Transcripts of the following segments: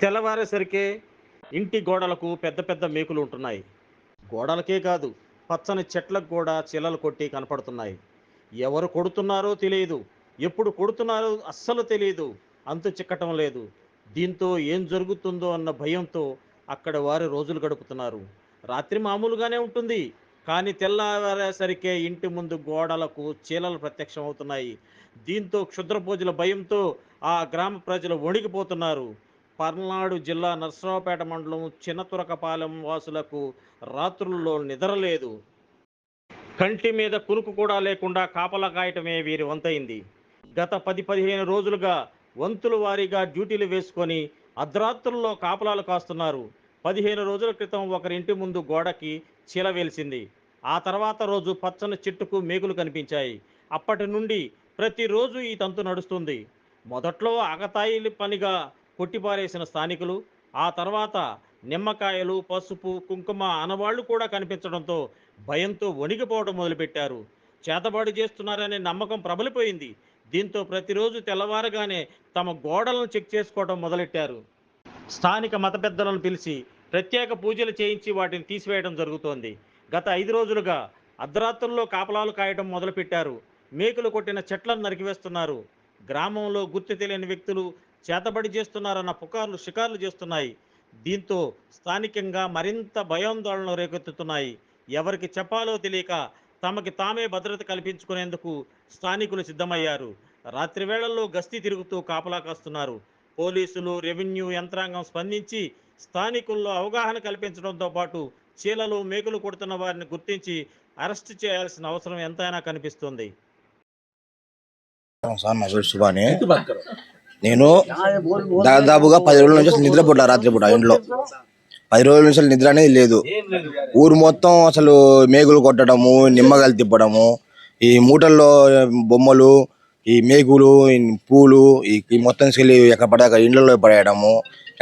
తెల్లవారేసరికే ఇంటి గోడలకు పెద్ద పెద్ద మేకులు ఉంటున్నాయి. గోడలకే కాదు పచ్చని చెట్లకు కూడా చిల్లలు కొట్టి కనపడుతున్నాయి. ఎవరు కొడుతున్నారో తెలియదు ఎప్పుడు కొడుతున్నారో అస్సలు తెలియదు అంతు చిక్కటం లేదు. దీంతో ఏం జరుగుతుందో అన్న భయంతో అక్కడ వారు రోజులు గడుపుతున్నారు. రాత్రి మామూలుగానే ఉంటుంది కానీ తెల్లవారేసరికే ఇంటి ముందు గోడలకు చీలలు ప్రత్యక్షం అవుతున్నాయి దీంతో క్షుద్ర పూజల భయంతో ఆ గ్రామ ప్రజలు వణికిపోతున్నారు పల్నాడు జిల్లా నర్సరావుపేట మండలం చిన్నతురకపాలెం వాసులకు రాత్రుల్లో నిద్రలేదు కంటి మీద కునుకు కూడా లేకుండా కాపలా కాయటమే వీరి వంతైంది గత పది పదిహేను రోజులుగా వంతుల వారీగా డ్యూటీలు వేసుకొని అర్ధరాత్రుల్లో కాపలాలు కాస్తున్నారు. పదిహేను రోజుల క్రితం ఒకరింటి ముందు గోడకి చీల వేల్సింది. ఆ తర్వాత రోజు పచ్చని చెట్టుకు మేకులు కనిపించాయి. అప్పటి నుండి ప్రతిరోజు ఈ తంతు నడుస్తుంది. మొదట్లో ఆగతాయి పనిగా కొట్టిపారేసిన స్థానికులు ఆ తర్వాత నిమ్మకాయలు పసుపు కుంకుమ అనవాళ్ళు కూడా కనిపించడంతో భయంతో వణికిపోవడం మొదలుపెట్టారు. చేతబాటు చేస్తున్నారనే నమ్మకం ప్రబలిపోయింది. దీంతో ప్రతిరోజు తెల్లవారగానే తమ గోడలను చెక్ చేసుకోవడం మొదలెట్టారు. స్థానిక మత పెద్దలను పిలిచి ప్రత్యేక పూజలు చేయించి వాటిని తీసివేయడం జరుగుతోంది. గత ఐదు రోజులుగా అర్ధరాత్రుల్లో కాపలాలు కాయడం మొదలుపెట్టారు. మేకులు కొట్టిన చెట్లను నరికివేస్తున్నారు. గ్రామంలో గుర్తు తెలియని వ్యక్తులు చేతబడి చేస్తున్నారన్న పుకార్లు షికార్లు చేస్తున్నాయి. దీంతో స్థానికంగా మరింత భయాందోళనలు రేకెత్తుతున్నాయి. ఎవరికి చెప్పాలో తెలియక తమకి తామే భద్రత కల్పించుకునేందుకు స్థానికులు సిద్ధమయ్యారు. రాత్రి వేళల్లో గస్తీ తిరుగుతూ కాపలా కాస్తున్నారు. పోలీసులు రెవెన్యూ యంత్రాంగం స్పందించి స్థానికుల్లో అవగాహన కల్పించడంతో పాటు చీలలు మేకులు కొడుతున్న వారిని గుర్తించి అరెస్ట్ చేయాల్సిన అవసరం ఎంతైనా కనిపిస్తుంది. నేను దాదాపుగా పది రోజుల నుంచి అసలు నిద్రపోట్లా రాత్రి పూట ఇంట్లో. పది రోజుల నుంచి అసలు నిద్ర అనేది లేదు. ఊరు మొత్తం అసలు మేకులు కొట్టడము నిమ్మకాయలు తిప్పడము ఈ మూటల్లో బొమ్మలు ఈ మేకులు ఈ పూలు ఈ మొత్తం తీసుకెళ్ళి ఎక్కడ పడే అక్కడ ఇండ్లలో పడేయడము.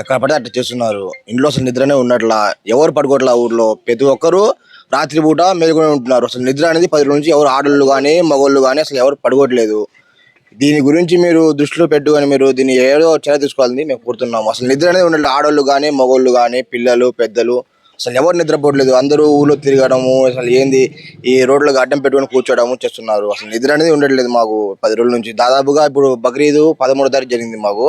ఎక్కడ పడితే అట్లా చేస్తున్నారు. ఇంట్లో అసలు నిద్రనే ఉన్నట్లా ఎవరు పడుకోవట్లా ఊర్లో? ప్రతి ఒక్కరు రాత్రి పూట మేలుకొని ఉంటున్నారు. అసలు నిద్ర అనేది పది రోజుల నుంచి ఎవరు ఆడళ్ళు కానీ మగోళ్ళు కానీ అసలు ఎవరు పడుకోవట్లేదు దీని గురించి మీరు దృష్టిలో పెట్టుకొని మీరు దీన్ని ఏదో చర్య తీసుకోవాలని మేము కోరుతున్నాము. అసలు నిద్ర అనేది ఉండాలి ఆడవాళ్ళు కానీ మగవాళ్ళు కానీ పిల్లలు పెద్దలు అసలు ఎవరు నిద్రపోవట్లేదు అందరూ ఊళ్ళో తిరగడము అసలు ఏంది ఈ రోడ్లకు అడ్డం పెట్టుకొని కూర్చోడము చేస్తున్నారు. అసలు నిద్ర అనేది ఉండట్లేదు మాకు పది రోజుల నుంచి. దాదాపుగా ఇప్పుడు బక్రీదు పదమూడో తారీఖు జరిగింది మాకు.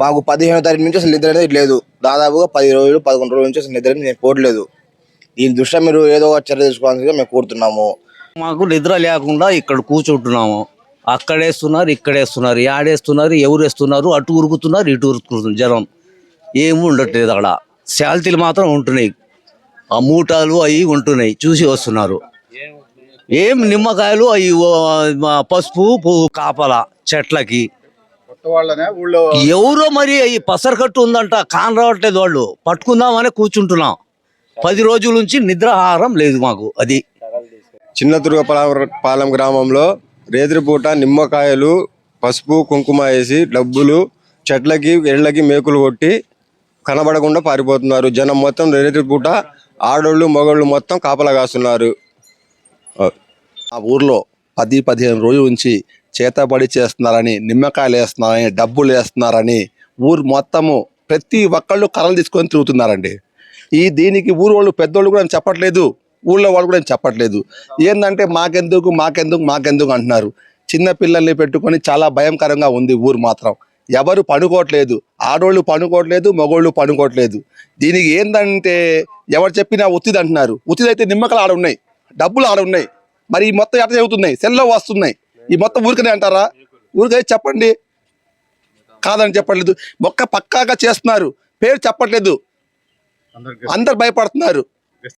మాకు పదిహేనో తారీఖు నుంచి అసలు నిద్ర అనేది లేదు. దాదాపుగా పది రోజులు పదకొండు రోజుల నుంచి అసలు నిద్ర అనేది నేను పోవట్లేదు. దీని దృష్ట్యా మీరు ఏదో ఒక చర్య తీసుకోవాలని మేము కోరుతున్నాము. మాకు నిద్ర లేకుండా ఇక్కడ కూర్చుంటున్నాము. అక్కడేస్తున్నారు ఇక్కడేస్తున్నారు యాడేస్తున్నారు ఎవరు వేస్తున్నారు అటు ఉరుకుతున్నారు ఇటు ఉరుకుతున్నారు జనం. ఏమి ఉండట్లేదు అక్కడ. శాల్తీలు మాత్రం ఉంటున్నాయి. ఆ మూటాలు అవి ఉంటున్నాయి. చూసి వస్తున్నారు. ఏం నిమ్మకాయలు అవి పసుపు పువ్వు కాపల చెట్లకి. ఎవరో మరి ఈ పసరకట్టు ఉందంట కాన్ రావట్లేదు వాళ్ళు. పట్టుకుందామని కూర్చుంటున్నాం. పది రోజుల నుంచి నిద్రాహారం లేదు మాకు అది. చిన్న పాలెం గ్రామంలో రేత్రిపూట నిమ్మకాయలు పసుపు కుంకుమ వేసి డబ్బులు చెట్లకి ఎళ్ళకి మేకులు కొట్టి కనబడకుండా పారిపోతున్నారు. జనం మొత్తం రేత్రిపూట ఆడోళ్ళు మగోళ్ళు మొత్తం కాపలా కాస్తున్నారు. ఆ. ఊర్లో పది పదిహేను రోజుల నుంచి చేతబడి చేస్తున్నారని నిమ్మకాయలు వేస్తున్నారని డబ్బులు వేస్తున్నారని ఊరు మొత్తము ప్రతి ఒక్కళ్ళు కర్రలు తీసుకొని తిరుగుతున్నారండి. ఈ దీనికి ఊరు వాళ్ళు పెద్దోళ్ళు కూడా చెప్పట్లేదు. ఊళ్ళో వాళ్ళు కూడా చెప్పట్లేదు. ఏంటంటే మాకెందుకు మాకెందుకు మాకెందుకు అంటున్నారు. చిన్న పిల్లల్ని పెట్టుకొని చాలా భయంకరంగా ఉంది ఊరు మాత్రం. ఎవరు పడుకోవట్లేదు ఆడోళ్ళు పడుకోవట్లేదు మగోళ్ళు పడుకోవట్లేదు దీనికి ఏంటంటే ఎవరు చెప్పినా ఉత్తిది అంటున్నారు. ఉత్తిది అయితే నిమ్మకాయలు ఆడ ఉన్నాయి. డబ్బులు ఆడ ఉన్నాయి. మరి ఈ మొత్తం ఎట్లా చదువుతున్నాయి సెల్లో వస్తున్నాయి. ఈ మొత్తం ఊరికనే అంటారా? ఊరికనే చెప్పండి. కాదని చెప్పట్లేదు. మొక్క పక్కాగా చేస్తున్నారు. పేరు చెప్పట్లేదు. అందరు భయపడుతున్నారు.